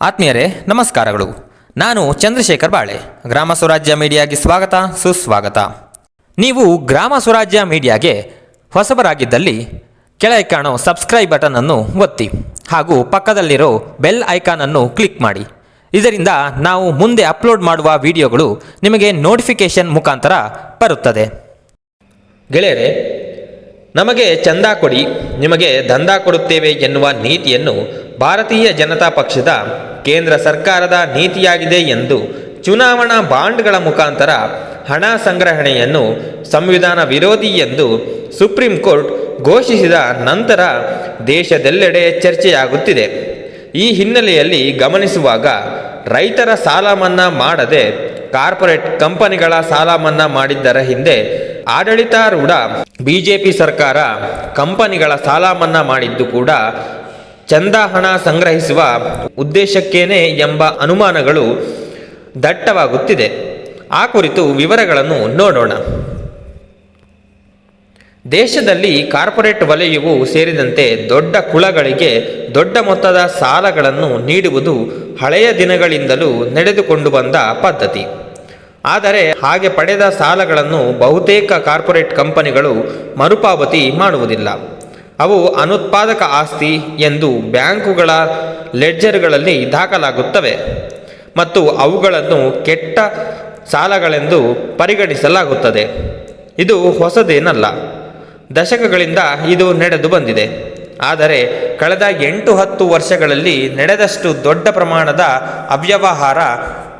ಆತ್ಮೀಯರೇ, ನಮಸ್ಕಾರಗಳು. ನಾನು ಚಂದ್ರಶೇಖರ್ ಬಾಳೆ. ಗ್ರಾಮ ಸ್ವರಾಜ್ಯ ಮೀಡಿಯಾಗೆ ಸ್ವಾಗತ, ಸುಸ್ವಾಗತ. ನೀವು ಗ್ರಾಮ ಸ್ವರಾಜ್ಯ ಮೀಡಿಯಾಗೆ ಹೊಸಬರಾಗಿದ್ದಲ್ಲಿ ಕೆಳಗೆ ಕಾಣೋ ಸಬ್ಸ್ಕ್ರೈಬ್ ಬಟನ್ ಅನ್ನು ಒತ್ತಿ ಹಾಗೂ ಪಕ್ಕದಲ್ಲಿರೋ ಬೆಲ್ ಐಕಾನ್ ಅನ್ನು ಕ್ಲಿಕ್ ಮಾಡಿ. ಇದರಿಂದ ನಾವು ಮುಂದೆ ಅಪ್ಲೋಡ್ ಮಾಡುವ ವಿಡಿಯೋಗಳು ನಿಮಗೆ ನೋಟಿಫಿಕೇಶನ್ ಮುಖಾಂತರ ಬರುತ್ತದೆ. ಗೆಳೆಯರೇ, ನಮಗೆ ಚಂದ ಕೊಡಿ, ನಿಮಗೆ ದಂಧ ಕೊಡುತ್ತೇವೆ ಎನ್ನುವ ನೀತಿಯನ್ನು ಭಾರತೀಯ ಜನತಾ ಪಕ್ಷದ ಕೇಂದ್ರ ಸರ್ಕಾರದ ನೀತಿಯಾಗಿದೆ ಎಂದು ಚುನಾವಣಾ ಬಾಂಡ್ಗಳ ಮುಖಾಂತರ ಹಣ ಸಂಗ್ರಹಣೆಯನ್ನು ಸಂವಿಧಾನ ವಿರೋಧಿ ಎಂದು ಸುಪ್ರೀಂ ಕೋರ್ಟ್ ಘೋಷಿಸಿದ ನಂತರ ದೇಶದೆಲ್ಲೆಡೆ ಚರ್ಚೆಯಾಗುತ್ತಿದೆ. ಈ ಹಿನ್ನೆಲೆಯಲ್ಲಿ ಗಮನಿಸುವಾಗ ರೈತರ ಸಾಲ ಮನ್ನಾ ಮಾಡದೆ ಕಾರ್ಪೊರೇಟ್ ಕಂಪನಿಗಳ ಸಾಲ ಮನ್ನಾ ಮಾಡಿದ್ದರ ಹಿಂದೆ ಆಡಳಿತಾರೂಢ ಬಿಜೆಪಿ ಸರ್ಕಾರ ಕಂಪನಿಗಳ ಸಾಲ ಮನ್ನಾ ಮಾಡಿದ್ದು ಕೂಡ ಚಂದ ಹಣ ಸಂಗ್ರಹಿಸುವ ಉದ್ದೇಶಕ್ಕೇನೆ ಎಂಬ ಅನುಮಾನಗಳು ದಟ್ಟವಾಗುತ್ತಿದೆ. ಆ ಕುರಿತು ವಿವರಗಳನ್ನು ನೋಡೋಣ. ದೇಶದಲ್ಲಿ ಕಾರ್ಪೊರೇಟ್ ವಲಯವು ಸೇರಿದಂತೆ ದೊಡ್ಡ ಕುಳಗಳಿಗೆ ದೊಡ್ಡ ಮೊತ್ತದ ಸಾಲಗಳನ್ನು ನೀಡುವುದು ಹಳೆಯ ದಿನಗಳಿಂದಲೂ ನಡೆದುಕೊಂಡು ಬಂದ ಪದ್ಧತಿ. ಆದರೆ ಹಾಗೆ ಪಡೆದ ಸಾಲಗಳನ್ನು ಬಹುತೇಕ ಕಾರ್ಪೊರೇಟ್ ಕಂಪನಿಗಳು ಮರುಪಾವತಿ ಮಾಡುವುದಿಲ್ಲ. ಅವು ಅನುತ್ಪಾದಕ ಆಸ್ತಿ ಎಂದು ಬ್ಯಾಂಕುಗಳ ಲೆಡ್ಜರ್ಗಳಲ್ಲಿ ದಾಖಲಾಗುತ್ತವೆ ಮತ್ತು ಅವುಗಳನ್ನು ಕೆಟ್ಟ ಸಾಲಗಳೆಂದು ಪರಿಗಣಿಸಲಾಗುತ್ತದೆ. ಇದು ಹೊಸದೇನಲ್ಲ. ದಶಕಗಳಿಂದ ಇದು ನಡೆದು ಬಂದಿದೆ. ಆದರೆ ಕಳೆದ ಎಂಟು ಹತ್ತು ವರ್ಷಗಳಲ್ಲಿ ನಡೆದಷ್ಟು ದೊಡ್ಡ ಪ್ರಮಾಣದ ಅವ್ಯವಹಾರ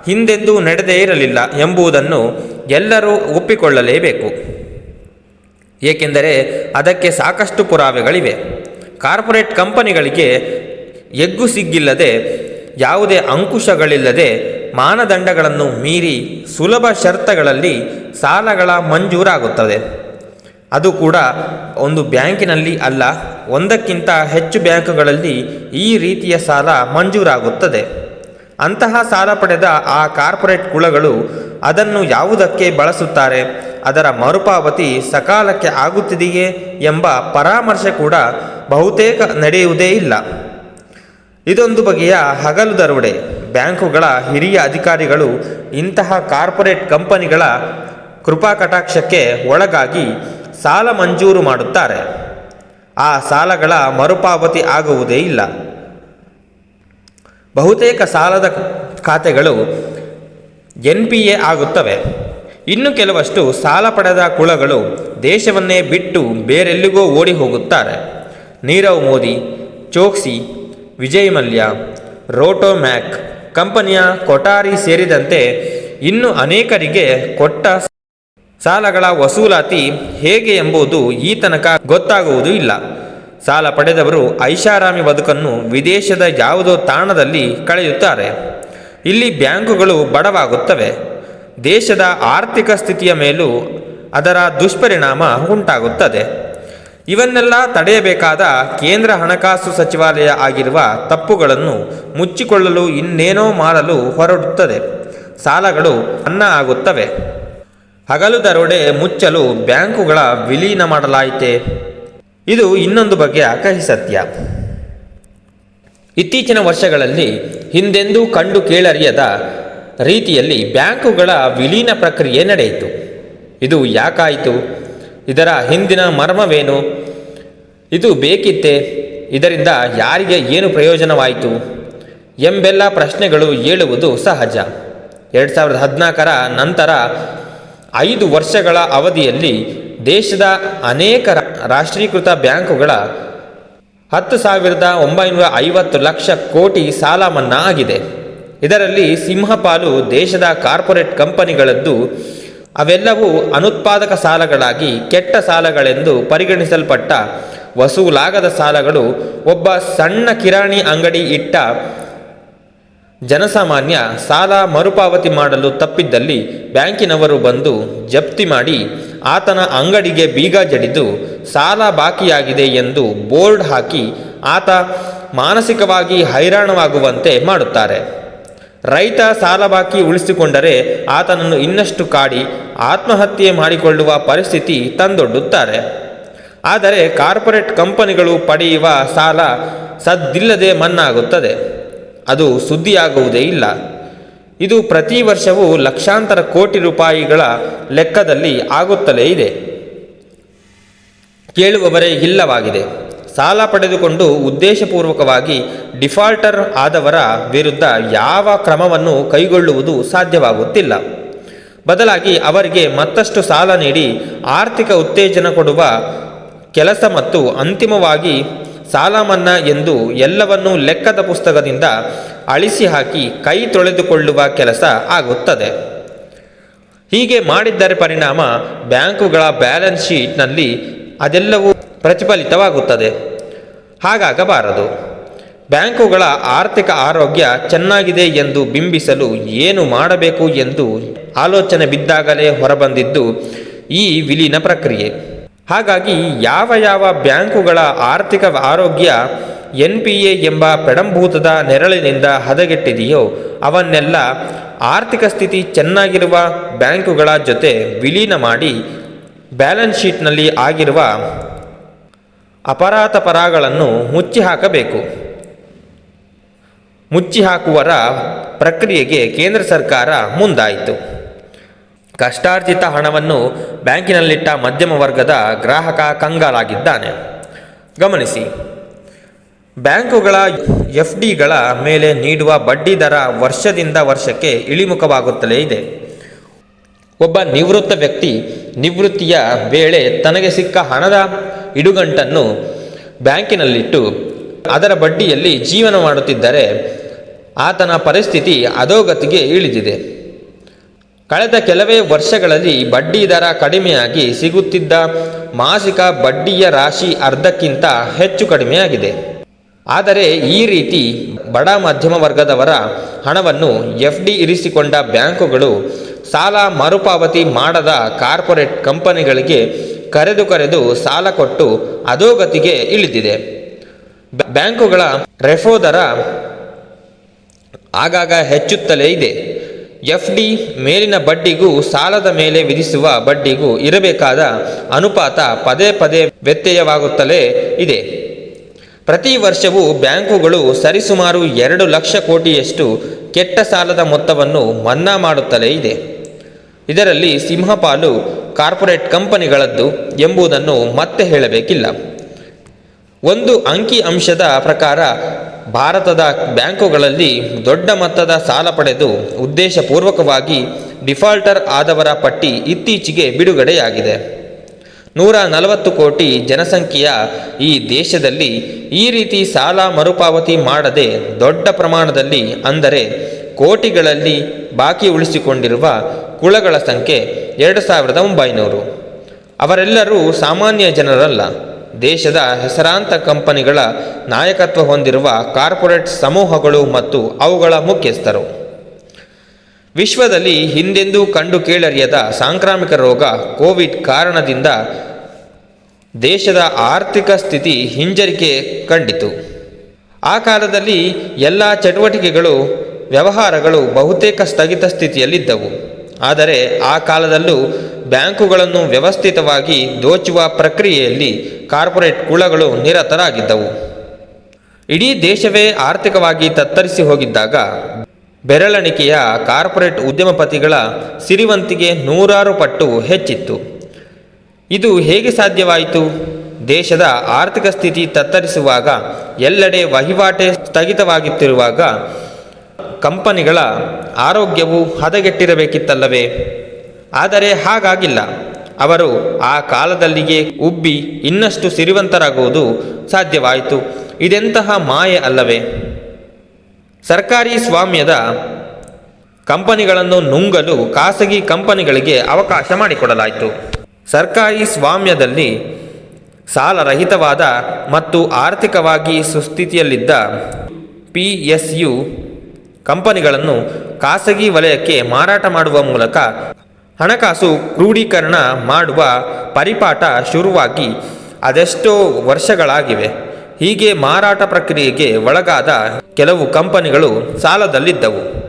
ಹಿಂದೆಂದೂ ನಡೆದೇ ಇರಲಿಲ್ಲ ಎಂಬುದನ್ನು ಎಲ್ಲರೂ ಒಪ್ಪಿಕೊಳ್ಳಲೇಬೇಕು. ಏಕೆಂದರೆ ಅದಕ್ಕೆ ಸಾಕಷ್ಟು ಪುರಾವೆಗಳಿವೆ. ಕಾರ್ಪೊರೇಟ್ ಕಂಪನಿಗಳಿಗೆ ಎಗ್ಗು ಸಿಗ್ಗಿಲ್ಲದೆ, ಯಾವುದೇ ಅಂಕುಶಗಳಿಲ್ಲದೆ ಮಾನದಂಡಗಳನ್ನು ಮೀರಿ ಸುಲಭ ಶರ್ತಗಳಲ್ಲಿ ಸಾಲಗಳ ಮಂಜೂರಾಗುತ್ತದೆ. ಅದು ಕೂಡ ಒಂದು ಬ್ಯಾಂಕಿನಲ್ಲಿ ಅಲ್ಲ, ಒಂದಕ್ಕಿಂತ ಹೆಚ್ಚು ಬ್ಯಾಂಕುಗಳಲ್ಲಿ ಈ ರೀತಿಯ ಸಾಲ ಮಂಜೂರಾಗುತ್ತದೆ. ಅಂತಹ ಸಾಲ ಪಡೆದ ಆ ಕಾರ್ಪೊರೇಟ್ ಕುಳಗಳು ಅದನ್ನು ಯಾವುದಕ್ಕೆ ಬಳಸುತ್ತಾರೆ? ಅದರ ಮರುಪಾವತಿ ಸಕಾಲಕ್ಕೆ ಆಗುತ್ತಿದೆಯೇ ಎಂಬ ಪರಾಮರ್ಶೆ ಕೂಡ ಬಹುತೇಕ ನಡೆಯುವುದೇ ಇಲ್ಲ. ಇದೊಂದು ಬಗೆಯ ಹಗಲು ದರೋಡೆ. ಬ್ಯಾಂಕುಗಳ ಹಿರಿಯ ಅಧಿಕಾರಿಗಳು ಇಂತಹ ಕಾರ್ಪೊರೇಟ್ ಕಂಪನಿಗಳ ಕೃಪಾ ಕಟಾಕ್ಷಕ್ಕೆ ಒಳಗಾಗಿ ಸಾಲ ಮಂಜೂರು ಮಾಡುತ್ತಾರೆ. ಆ ಸಾಲಗಳ ಮರುಪಾವತಿ ಆಗುವುದೇ ಇಲ್ಲ. ಬಹುತೇಕ ಸಾಲದ ಖಾತೆಗಳು ಎನ್ ಪಿ ಎ ಆಗುತ್ತವೆ. ಇನ್ನು ಕೆಲವಷ್ಟು ಸಾಲ ಪಡೆದ ಕುಳಗಳು ದೇಶವನ್ನೇ ಬಿಟ್ಟು ಬೇರೆಲ್ಲಿಗೋ ಓಡಿ ಹೋಗುತ್ತಾರೆ ನೀರವ್ ಮೋದಿ, ಚೋಕ್ಸಿ ವಿಜಯ್ ಮಲ್ಯ ರೋಟೋಮ್ಯಾಕ್ ಕಂಪನಿಯ ಕೊಠಾರಿ ಸೇರಿದಂತೆ ಇನ್ನು ಅನೇಕರಿಗೆ ಕೊಟ್ಟ ಸಾಲಗಳ ವಸೂಲಾತಿ ಹೇಗೆ ಎಂಬುದು ಈ ತನಕ ಗೊತ್ತಾಗುವುದೂ ಇಲ್ಲ. ಸಾಲ ಪಡೆದವರು ಐಷಾರಾಮಿ ಬದುಕನ್ನು ವಿದೇಶದ ಯಾವುದೋ ತಾಣದಲ್ಲಿ ಕಳೆಯುತ್ತಾರೆ. ಇಲ್ಲಿ ಬ್ಯಾಂಕುಗಳು ಬಡವಾಗುತ್ತವೆ. ದೇಶದ ಆರ್ಥಿಕ ಸ್ಥಿತಿಯ ಮೇಲೂ ಅದರ ದುಷ್ಪರಿಣಾಮ ಉಂಟಾಗುತ್ತದೆ. ಇವನ್ನೆಲ್ಲ ತಡೆಯಬೇಕಾದ ಕೇಂದ್ರ ಹಣಕಾಸು ಸಚಿವಾಲಯ ಆಗಿರುವ ತಪ್ಪುಗಳನ್ನು ಮುಚ್ಚಿಕೊಳ್ಳಲು ಇನ್ನೇನೋ ಮಾಡಲು ಹೊರಡುತ್ತದೆ. ಸಾಲಗಳು ಅನ್ನ ಆಗುತ್ತವೆ. ಹಗಲು ದರೋಡೆ ಮುಚ್ಚಲು ಬ್ಯಾಂಕುಗಳ ವಿಲೀನ ಮಾಡಲಾಯಿತೆ? ಇದು ಇನ್ನೊಂದು ಬಗೆಯ ಕಹಿ ಸತ್ಯ ಇತ್ತೀಚಿನ ವರ್ಷಗಳಲ್ಲಿ ಹಿಂದೆಂದೂ ಕಂಡು ಕೇಳರಿಯದ ರೀತಿಯಲ್ಲಿ ಬ್ಯಾಂಕುಗಳ ವಿಲೀನ ಪ್ರಕ್ರಿಯೆ ನಡೆಯಿತು. ಇದು ಯಾಕಾಯಿತು? ಇದರ ಹಿಂದಿನ ಮರ್ಮವೇನು? ಇದು ಬೇಕಿತ್ತೆ? ಇದರಿಂದ ಯಾರಿಗೆ ಏನು ಪ್ರಯೋಜನವಾಯಿತು? ಎಂಬೆಲ್ಲ ಪ್ರಶ್ನೆಗಳು ಏಳುವುದು ಸಹಜ. ಎರಡು ಸಾವಿರದ ಹದಿನಾಲ್ಕರ ನಂತರ ಐದು ವರ್ಷಗಳ ಅವಧಿಯಲ್ಲಿ ದೇಶದ ಅನೇಕ ರಾಷ್ಟ್ರೀಕೃತ ಬ್ಯಾಂಕುಗಳ ಹತ್ತು ಸಾವಿರದ ಒಂಬೈನೂರ ಐವತ್ತು ಲಕ್ಷ ಕೋಟಿ ಸಾಲ ಮನ್ನಾ ಆಗಿದೆ. ಇದರಲ್ಲಿ ಸಿಂಹಪಾಲು ದೇಶದ ಕಾರ್ಪೊರೇಟ್ ಕಂಪನಿಗಳದ್ದು, ಅವೆಲ್ಲವೂ ಅನುತ್ಪಾದಕ ಸಾಲಗಳಾಗಿ ಕೆಟ್ಟ ಸಾಲಗಳೆಂದು ಪರಿಗಣಿಸಲ್ಪಟ್ಟ ವಸೂಲಾಗದ ಸಾಲಗಳು ಒಬ್ಬ ಸಣ್ಣ ಕಿರಾಣಿ ಅಂಗಡಿ ಇಟ್ಟ ಜನಸಾಮಾನ್ಯ ಸಾಲ ಮರುಪಾವತಿ ಮಾಡಲು ತಪ್ಪಿದ್ದಲ್ಲಿ ಬ್ಯಾಂಕಿನವರು ಬಂದು ಜಪ್ತಿ ಮಾಡಿ ಆತನ ಅಂಗಡಿಗೆ ಬೀಗ ಜಡಿದು ಸಾಲ ಬಾಕಿಯಾಗಿದೆ ಎಂದು ಬೋರ್ಡ್ ಹಾಕಿ ಆತ ಮಾನಸಿಕವಾಗಿ ಹೈರಾಣವಾಗುವಂತೆ ಮಾಡುತ್ತಾರೆ. ರೈತ ಸಾಲ ಬಾಕಿ ಉಳಿಸಿಕೊಂಡರೆ ಆತನನ್ನು ಇನ್ನಷ್ಟು ಕಾಡಿ ಆತ್ಮಹತ್ಯೆ ಮಾಡಿಕೊಳ್ಳುವ ಪರಿಸ್ಥಿತಿ ತಂದೊಡ್ಡುತ್ತಾರೆ. ಆದರೆ ಕಾರ್ಪೊರೇಟ್ ಕಂಪನಿಗಳು ಪಡೆಯುವ ಸಾಲ ಸದ್ದಿಲ್ಲದೆ ಮನ್ನಾಗುತ್ತದೆ. ಅದು ಸುದ್ದಿಯಾಗುವುದೇ ಇಲ್ಲ. ಇದು ಪ್ರತಿ ವರ್ಷವೂ ಲಕ್ಷಾಂತರ ಕೋಟಿ ರೂಪಾಯಿಗಳ ಲೆಕ್ಕದಲ್ಲಿ ಆಗುತ್ತಲೇ ಇದೆ. ಕೇಳುವವರೇ, ಇಲ್ಲವಾಗಿದೆ. ಸಾಲ ಪಡೆದುಕೊಂಡು ಉದ್ದೇಶಪೂರ್ವಕವಾಗಿ ಡಿಫಾಲ್ಟರ್ ಆದವರ ವಿರುದ್ಧ ಯಾವ ಕ್ರಮವನ್ನು ಕೈಗೊಳ್ಳುವುದು ಸಾಧ್ಯವಾಗುತ್ತಿಲ್ಲ. ಬದಲಾಗಿ ಅವರಿಗೆ ಮತ್ತಷ್ಟು ಸಾಲ ನೀಡಿ ಆರ್ಥಿಕ ಉತ್ತೇಜನ ಕೊಡುವ ಕೆಲಸ ಮತ್ತು ಅಂತಿಮವಾಗಿ ಸಾಲ ಮನ್ನಾ ಎಂದು ಎಲ್ಲವನ್ನೂ ಲೆಕ್ಕದ ಪುಸ್ತಕದಿಂದ ಅಳಿಸಿ ಹಾಕಿ ಕೈ ತೊಳೆದುಕೊಳ್ಳುವ ಕೆಲಸ ಆಗುತ್ತದೆ. ಹೀಗೆ ಮಾಡಿದ್ದರೆ ಪರಿಣಾಮ ಬ್ಯಾಂಕುಗಳ ಬ್ಯಾಲೆನ್ಸ್ ಶೀಟ್ನಲ್ಲಿ ಅದೆಲ್ಲವೂ ಪ್ರತಿಫಲಿತವಾಗುತ್ತದೆ. ಹಾಗಾಗಬಾರದು. ಬ್ಯಾಂಕುಗಳ ಆರ್ಥಿಕ ಆರೋಗ್ಯ ಚೆನ್ನಾಗಿದೆ ಎಂದು ಬಿಂಬಿಸಲು ಏನು ಮಾಡಬೇಕು ಎಂದು ಆಲೋಚನೆ ಬಿದ್ದಾಗಲೇ ಹೊರಬಂದಿದ್ದು ಈ ವಿಲೀನ ಪ್ರಕ್ರಿಯೆ. ಹಾಗಾಗಿ ಯಾವ ಯಾವ ಬ್ಯಾಂಕುಗಳ ಆರ್ಥಿಕ ಆರೋಗ್ಯ ಎನ್ ಪಿ ಎ ಎಂಬ ಪೆಡಂಭೂತದ ನೆರಳಿನಿಂದ ಹದಗೆಟ್ಟಿದೆಯೋ ಅವನ್ನೆಲ್ಲ ಆರ್ಥಿಕ ಸ್ಥಿತಿ ಚೆನ್ನಾಗಿರುವ ಬ್ಯಾಂಕುಗಳ ಜೊತೆ ವಿಲೀನ ಮಾಡಿ ಬ್ಯಾಲೆನ್ಸ್ ಶೀಟ್ನಲ್ಲಿ ಆಗಿರುವ ಅಪರಾಧ ಪರಾಗಳನ್ನು ಮುಚ್ಚಿ ಹಾಕಬೇಕು. ಮುಚ್ಚಿ ಹಾಕುವರ ಪ್ರಕ್ರಿಯೆಗೆ ಕೇಂದ್ರ ಸರ್ಕಾರ ಮುಂದಾಯಿತು. ಕಷ್ಟಾರ್ಜಿತ ಹಣವನ್ನು ಬ್ಯಾಂಕಿನಲ್ಲಿಟ್ಟ ಮಧ್ಯಮ ವರ್ಗದ ಗ್ರಾಹಕ ಕಂಗಾಲಾಗಿದ್ದಾನೆ. ಗಮನಿಸಿ, ಬ್ಯಾಂಕುಗಳ ಎಫ್ ಡಿಗಳ ಮೇಲೆ ನೀಡುವ ಬಡ್ಡಿ ದರ ವರ್ಷದಿಂದ ವರ್ಷಕ್ಕೆ ಇಳಿಮುಖವಾಗುತ್ತಲೇ ಇದೆ. ಒಬ್ಬ ನಿವೃತ್ತ ವ್ಯಕ್ತಿ ನಿವೃತ್ತಿಯ ವೇಳೆ ತನಗೆ ಸಿಕ್ಕ ಹಣದ ಇಡುಗಂಟನ್ನು ಬ್ಯಾಂಕಿನಲ್ಲಿಟ್ಟು ಅದರ ಬಡ್ಡಿಯಲ್ಲಿ ಜೀವನ ಮಾಡುತ್ತಿದ್ದರೆ ಆತನ ಪರಿಸ್ಥಿತಿ ಅಧೋಗತಿಗೆ ಇಳಿದಿದೆ. ಕಳೆದ ಕೆಲವೇ ವರ್ಷಗಳಲ್ಲಿ ಬಡ್ಡಿ ದರ ಕಡಿಮೆಯಾಗಿ ಸಿಗುತ್ತಿದ್ದ ಮಾಸಿಕ ಬಡ್ಡಿಯ ರಾಶಿ ಅರ್ಧಕ್ಕಿಂತ ಹೆಚ್ಚು ಕಡಿಮೆಯಾಗಿದೆ. ಆದರೆ ಈ ರೀತಿ ಬಡ ಮಧ್ಯಮ ವರ್ಗದವರ ಹಣವನ್ನು ಎಫ್ ಡಿ ಇರಿಸಿಕೊಂಡ ಬ್ಯಾಂಕುಗಳು ಸಾಲ ಮರುಪಾವತಿ ಮಾಡದ ಕಾರ್ಪೊರೇಟ್ ಕಂಪನಿಗಳಿಗೆ ಕರೆದು ಕರೆದು ಸಾಲ ಕೊಟ್ಟು ಅಧೋಗತಿಗೆ ಇಳಿದಿದೆ. ಬ್ಯಾಂಕುಗಳ ರೆಫೋ ದರ ಆಗಾಗ ಹೆಚ್ಚುತ್ತಲೇ ಇದೆ. ಎಫ್ ಡಿ ಮೇಲಿನ ಬಡ್ಡಿಗೂ ಸಾಲದ ಮೇಲೆ ವಿಧಿಸುವ ಬಡ್ಡಿಗೂ ಇರಬೇಕಾದ ಅನುಪಾತ ಪದೇ ಪದೇ ವ್ಯತ್ಯಯವಾಗುತ್ತಲೇ ಇದೆ. ಪ್ರತಿ ವರ್ಷವೂ ಬ್ಯಾಂಕುಗಳು ಸರಿಸುಮಾರು ಎರಡು ಲಕ್ಷ ಕೋಟಿಯಷ್ಟು ಕೆಟ್ಟ ಸಾಲದ ಮೊತ್ತವನ್ನು ಮನ್ನಾ ಮಾಡುತ್ತಲೇ ಇದೆ. ಇದರಲ್ಲಿ ಸಿಂಹಪಾಲು ಕಾರ್ಪೊರೇಟ್ ಕಂಪನಿಗಳದ್ದು ಎಂಬುದನ್ನು ಮತ್ತೆ ಹೇಳಬೇಕಿಲ್ಲ. ಒಂದು ಅಂಕಿ ಅಂಶದ ಪ್ರಕಾರ ಭಾರತದ ಬ್ಯಾಂಕುಗಳಲ್ಲಿ ದೊಡ್ಡ ಮೊತ್ತದ ಸಾಲ ಪಡೆದು ಉದ್ದೇಶಪೂರ್ವಕವಾಗಿ ಡಿಫಾಲ್ಟರ್ ಆದವರ ಪಟ್ಟಿ ಇತ್ತೀಚೆಗೆ ಬಿಡುಗಡೆಯಾಗಿದೆ. ನೂರ ನಲವತ್ತು ಕೋಟಿ ಜನಸಂಖ್ಯೆಯ ಈ ದೇಶದಲ್ಲಿ ಈ ರೀತಿ ಸಾಲ ಮರುಪಾವತಿ ಮಾಡದೆ ದೊಡ್ಡ ಪ್ರಮಾಣದಲ್ಲಿ ಅಂದರೆ ಕೋಟಿಗಳಲ್ಲಿ ಬಾಕಿ ಉಳಿಸಿಕೊಂಡಿರುವ ಕುಳಗಳ ಸಂಖ್ಯೆ ಎರಡು ಸಾವಿರದ ಒಂಬೈನೂರು. ಅವರೆಲ್ಲರೂ ಸಾಮಾನ್ಯ ಜನರಲ್ಲ. ದೇಶದ ಹೆಸರಾಂತ ಕಂಪನಿಗಳ ನಾಯಕತ್ವ ಹೊಂದಿರುವ ಕಾರ್ಪೊರೇಟ್ ಸಮೂಹಗಳು ಮತ್ತು ಅವುಗಳ ಮುಖ್ಯಸ್ಥರು. ವಿಶ್ವದಲ್ಲಿ ಹಿಂದೆಂದೂ ಕಂಡು ಕೇಳರಿಯದ ಸಾಂಕ್ರಾಮಿಕ ರೋಗ ಕೋವಿಡ್ ಕಾರಣದಿಂದ ದೇಶದ ಆರ್ಥಿಕ ಸ್ಥಿತಿ ಹಿಂಜರಿಕೆ ಕಂಡಿತು. ಆ ಕಾಲದಲ್ಲಿ ಎಲ್ಲ ಚಟುವಟಿಕೆಗಳು, ವ್ಯವಹಾರಗಳು ಬಹುತೇಕ ಸ್ಥಗಿತ ಸ್ಥಿತಿಯಲ್ಲಿದ್ದವು. ಆದರೆ ಆ ಕಾಲದಲ್ಲೂ ಬ್ಯಾಂಕುಗಳನ್ನು ವ್ಯವಸ್ಥಿತವಾಗಿ ದೋಚುವ ಪ್ರಕ್ರಿಯೆಯಲ್ಲಿ ಕಾರ್ಪೊರೇಟ್ ಕುಳಗಳು ನಿರತರಾಗಿದ್ದವು. ಇಡೀ ದೇಶವೇ ಆರ್ಥಿಕವಾಗಿ ತತ್ತರಿಸಿ ಹೋಗಿದ್ದಾಗ, ಬೆರಳೆಣಿಕೆಯ ಕಾರ್ಪೊರೇಟ್ ಉದ್ಯಮಪತಿಗಳ ಸಿರಿವಂತಿಗೆ ನೂರಾರು ಪಟ್ಟು ಹೆಚ್ಚಿತ್ತು. ಇದು ಹೇಗೆ ಸಾಧ್ಯವಾಯಿತು? ದೇಶದ ಆರ್ಥಿಕ ಸ್ಥಿತಿ ತತ್ತರಿಸುವಾಗ ಎಲ್ಲೆಡೆ ವಹಿವಾಟೆ ಸ್ಥಗಿತವಾಗುತ್ತಿರುವಾಗ ಕಂಪನಿಗಳ ಆರೋಗ್ಯವು ಹದಗೆಟ್ಟಿರಬೇಕಿತ್ತಲ್ಲವೇ? ಆದರೆ ಹಾಗಾಗಿಲ್ಲ. ಅವರು ಆ ಕಾಲದಲ್ಲಿಯೇ ಉಬ್ಬಿ ಇನ್ನಷ್ಟು ಸಿರಿವಂತರಾಗುವುದು ಸಾಧ್ಯವಾಯಿತು. ಇದೆಂತಹ ಮಾಯೆ ಅಲ್ಲವೇ? ಸರ್ಕಾರಿ ಸ್ವಾಮ್ಯದ ಕಂಪನಿಗಳನ್ನು ನುಂಗಲು ಖಾಸಗಿ ಕಂಪನಿಗಳಿಗೆ ಅವಕಾಶ ಮಾಡಿಕೊಡಲಾಯಿತು. ಸರ್ಕಾರಿ ಸ್ವಾಮ್ಯದಲ್ಲಿ ಸಾಲರಹಿತವಾದ ಮತ್ತು ಆರ್ಥಿಕವಾಗಿ ಸುಸ್ಥಿತಿಯಲ್ಲಿದ್ದ ಪಿ ಎಸ್ ಯು ಕಂಪನಿಗಳನ್ನು ಖಾಸಗಿ ವಲಯಕ್ಕೆ ಮಾರಾಟ ಮಾಡುವ ಮೂಲಕ ಹಣಕಾಸು ಕ್ರೂಢೀಕರಣ ಮಾಡುವ ಪರಿಪಾಠ ಶುರುವಾಗಿ ಅದೆಷ್ಟೋ ವರ್ಷಗಳಾಗಿವೆ. ಹೀಗೆ ಮಾರಾಟ ಪ್ರಕ್ರಿಯೆಗೆ ಒಳಗಾದ ಕೆಲವು ಕಂಪನಿಗಳು ಸಾಲದಲ್ಲಿದ್ದವು.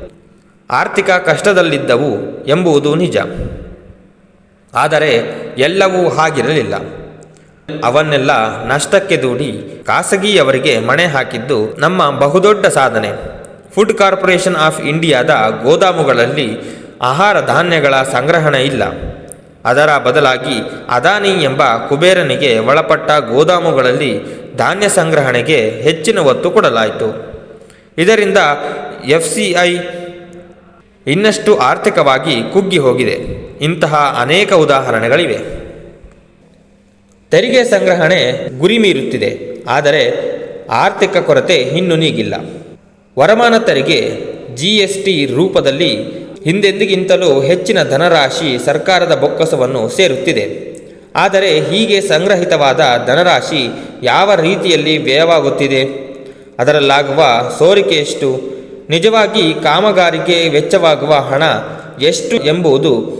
ಆರ್ಥಿಕ ಕಷ್ಟದಲ್ಲಿದ್ದವು ಎಂಬುದು ನಿಜ. ಆದರೆ ಎಲ್ಲವೂ ಹಾಗಿರಲಿಲ್ಲ. ಅವನ್ನೆಲ್ಲ ನಷ್ಟಕ್ಕೆ ದೂಡಿ ಖಾಸಗಿಯವರಿಗೆ ಮಣೆ ಹಾಕಿದ್ದು ನಮ್ಮ ಬಹುದೊಡ್ಡ ಸಾಧನೆ. ಫುಡ್ ಕಾರ್ಪೊರೇಷನ್ ಆಫ್ ಇಂಡಿಯಾದ ಗೋದಾಮುಗಳಲ್ಲಿ ಆಹಾರ ಧಾನ್ಯಗಳ ಸಂಗ್ರಹಣೆ ಇಲ್ಲ. ಅದರ ಬದಲಾಗಿ ಅದಾನಿ ಎಂಬ ಕುಬೇರನಿಗೆ ಒಳಪಟ್ಟ ಗೋದಾಮುಗಳಲ್ಲಿ ಧಾನ್ಯ ಸಂಗ್ರಹಣೆಗೆ ಹೆಚ್ಚಿನ ಒತ್ತು ಕೊಡಲಾಯಿತು. ಇದರಿಂದ ಎಫ್ ಸಿ ಐ ಇನ್ನಷ್ಟು ಆರ್ಥಿಕವಾಗಿ ಕುಗ್ಗಿ ಹೋಗಿದೆ. ಇಂತಹ ಅನೇಕ ಉದಾಹರಣೆಗಳಿವೆ. ತೆರಿಗೆ ಸಂಗ್ರಹಣೆ ಗುರಿ ಮೀರುತ್ತಿದೆ. ಆದರೆ ಆರ್ಥಿಕ ಕೊರತೆ ಇನ್ನು ನೀಗಿಲ್ಲ. ವರಮಾನ ತೆರಿಗೆ ಜಿ ಎಸ್ ಟಿ ರೂಪದಲ್ಲಿ ಹಿಂದೆಂದಿಗಿಂತಲೂ ಹೆಚ್ಚಿನ ಧನರಾಶಿ ಸರ್ಕಾರದ ಬೊಕ್ಕಸವನ್ನು ಸೇರುತ್ತಿದೆ. ಆದರೆ ಹೀಗೆ ಸಂಗ್ರಹಿತವಾದ ಧನರಾಶಿ ಯಾವ ರೀತಿಯಲ್ಲಿ ವ್ಯಯವಾಗುತ್ತಿದೆ? ಅದರಲ್ಲಾಗುವ ಸೋರಿಕೆ ಎಷ್ಟು? ನಿಜವಾಗಿ ಕಾಮಗಾರಿಗೆ ವೆಚ್ಚವಾಗುವ ಹಣ ಎಷ್ಟು ಎಂಬುದು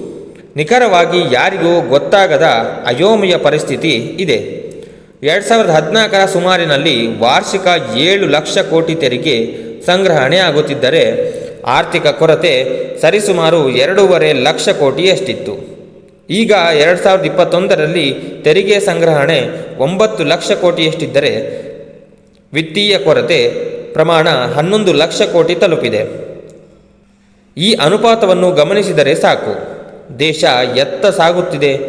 ನಿಖರವಾಗಿ ಯಾರಿಗೂ ಗೊತ್ತಾಗದ ಅಯೋಮಯ ಪರಿಸ್ಥಿತಿ ಇದೆ. ಎರಡು ಸಾವಿರದ ಹದಿನಾಲ್ಕರ ಸುಮಾರಿನಲ್ಲಿ ವಾರ್ಷಿಕ ಏಳು ಲಕ್ಷ ಕೋಟಿ ತೆರಿಗೆ ಸಂಗ್ರಹಣೆ ಆಗುತ್ತಿದ್ದರೆ ಆರ್ಥಿಕ ಕೊರತೆ ಸರಿಸುಮಾರು ಎರಡೂವರೆ ಲಕ್ಷ ಕೋಟಿಯಷ್ಟಿತ್ತು. ಈಗ ಎರಡು ಸಾವಿರದ ಇಪ್ಪತ್ತೊಂದರಲ್ಲಿ ತೆರಿಗೆ ಸಂಗ್ರಹಣೆ ಒಂಬತ್ತು ಲಕ್ಷ ಕೋಟಿಯಷ್ಟಿದ್ದರೆ ವಿತ್ತೀಯ ಕೊರತೆ ಪ್ರಮಾಣ ಹನ್ನೊಂದು ಲಕ್ಷ ಕೋಟಿ ತಲುಪಿದೆ. ಈ ಅನುಪಾತವನ್ನು ಗಮನಿಸಿದರೆ ಸಾಕು. ದೇಶ ಎತ್ತ ಸಾಗುತ್ತಿದೆ.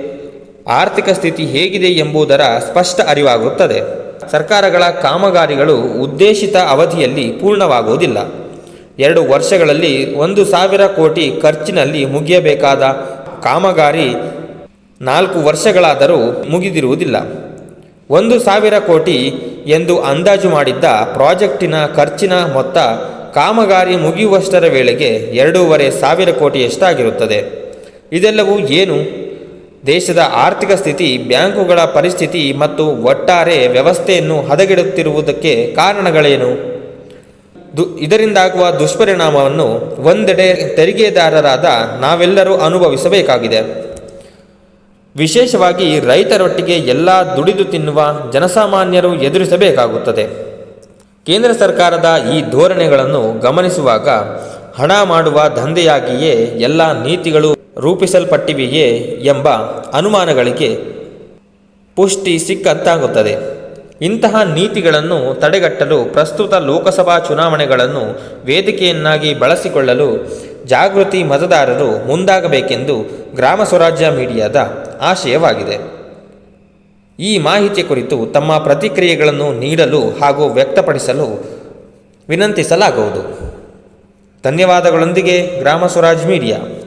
ಆರ್ಥಿಕ ಸ್ಥಿತಿ ಹೇಗಿದೆ ಎಂಬುದರ ಸ್ಪಷ್ಟ ಅರಿವಾಗುತ್ತದೆ. ಸರ್ಕಾರಗಳ ಕಾಮಗಾರಿಗಳು ಉದ್ದೇಶಿತ ಅವಧಿಯಲ್ಲಿ ಪೂರ್ಣವಾಗುವುದಿಲ್ಲ. ಎರಡು ವರ್ಷಗಳಲ್ಲಿ ಒಂದು ಸಾವಿರ ಕೋಟಿ ಖರ್ಚಿನಲ್ಲಿ ಮುಗಿಯಬೇಕಾದ ಕಾಮಗಾರಿ ನಾಲ್ಕು ವರ್ಷಗಳಾದರೂ ಮುಗಿದಿರುವುದಿಲ್ಲ. ಒಂದು ಸಾವಿರ ಕೋಟಿ ಎಂದು ಅಂದಾಜು ಮಾಡಿದ್ದ ಪ್ರಾಜೆಕ್ಟಿನ ಖರ್ಚಿನ ಮೊತ್ತ ಕಾಮಗಾರಿ ಮುಗಿಯುವಷ್ಟರ ವೇಳೆಗೆ ಎರಡೂವರೆ ಸಾವಿರ ಕೋಟಿಯಷ್ಟಾಗಿರುತ್ತದೆ. ಇದೆಲ್ಲವೂ ಏನು? ದೇಶದ ಆರ್ಥಿಕ ಸ್ಥಿತಿ, ಬ್ಯಾಂಕುಗಳ ಪರಿಸ್ಥಿತಿ ಮತ್ತು ಒಟ್ಟಾರೆ ವ್ಯವಸ್ಥೆಯನ್ನು ಹದಗೆಡುತ್ತಿರುವುದಕ್ಕೆ ಕಾರಣಗಳೇನು? ದು, ಇದರಿಂದಾಗುವ ದುಷ್ಪರಿಣಾಮವನ್ನು ಒಂದೆಡೆ ತೆರಿಗೆದಾರರಾದ ನಾವೆಲ್ಲರೂ ಅನುಭವಿಸಬೇಕಾಗಿದೆ. ವಿಶೇಷವಾಗಿ ರೈತರೊಟ್ಟಿಗೆ ಎಲ್ಲ ದುಡಿದು ತಿನ್ನುವ ಜನಸಾಮಾನ್ಯರು ಎದುರಿಸಬೇಕಾಗುತ್ತದೆ. ಕೇಂದ್ರ ಸರ್ಕಾರದ ಈ ಧೋರಣೆಗಳನ್ನು ಗಮನಿಸುವಾಗ ಹಣ ಮಾಡುವ ದಂಧೆಯಾಗಿಯೇ ಎಲ್ಲ ನೀತಿಗಳು ರೂಪಿಸಲ್ಪಟ್ಟಿವೆಯೇ ಎಂಬ ಅನುಮಾನಗಳಿಗೆ ಪುಷ್ಟಿ ಸಿಕ್ಕಂತಾಗುತ್ತದೆ. ಇಂತಹ ನೀತಿಗಳನ್ನು ತಡೆಗಟ್ಟಲು ಪ್ರಸ್ತುತ ಲೋಕಸಭಾ ಚುನಾವಣೆಗಳನ್ನು ವೇದಿಕೆಯನ್ನಾಗಿ ಬಳಸಿಕೊಳ್ಳಲು ಜಾಗೃತಿ ಮತದಾರರು ಮುಂದಾಗಬೇಕೆಂದು ಗ್ರಾಮ ಸ್ವರಾಜ್ಯ ಮೀಡಿಯಾದ ಆಶಯವಾಗಿದೆ. ಈ ಮಾಹಿತಿ ಕುರಿತು ತಮ್ಮ ಪ್ರತಿಕ್ರಿಯೆಗಳನ್ನು ನೀಡಲು ಹಾಗೂ ವ್ಯಕ್ತಪಡಿಸಲು ವಿನಂತಿಸಲಾಗುವುದು. ಧನ್ಯವಾದಗಳೊಂದಿಗೆ ಗ್ರಾಮ ಸ್ವರಾಜ್ ಮೀಡಿಯಾ.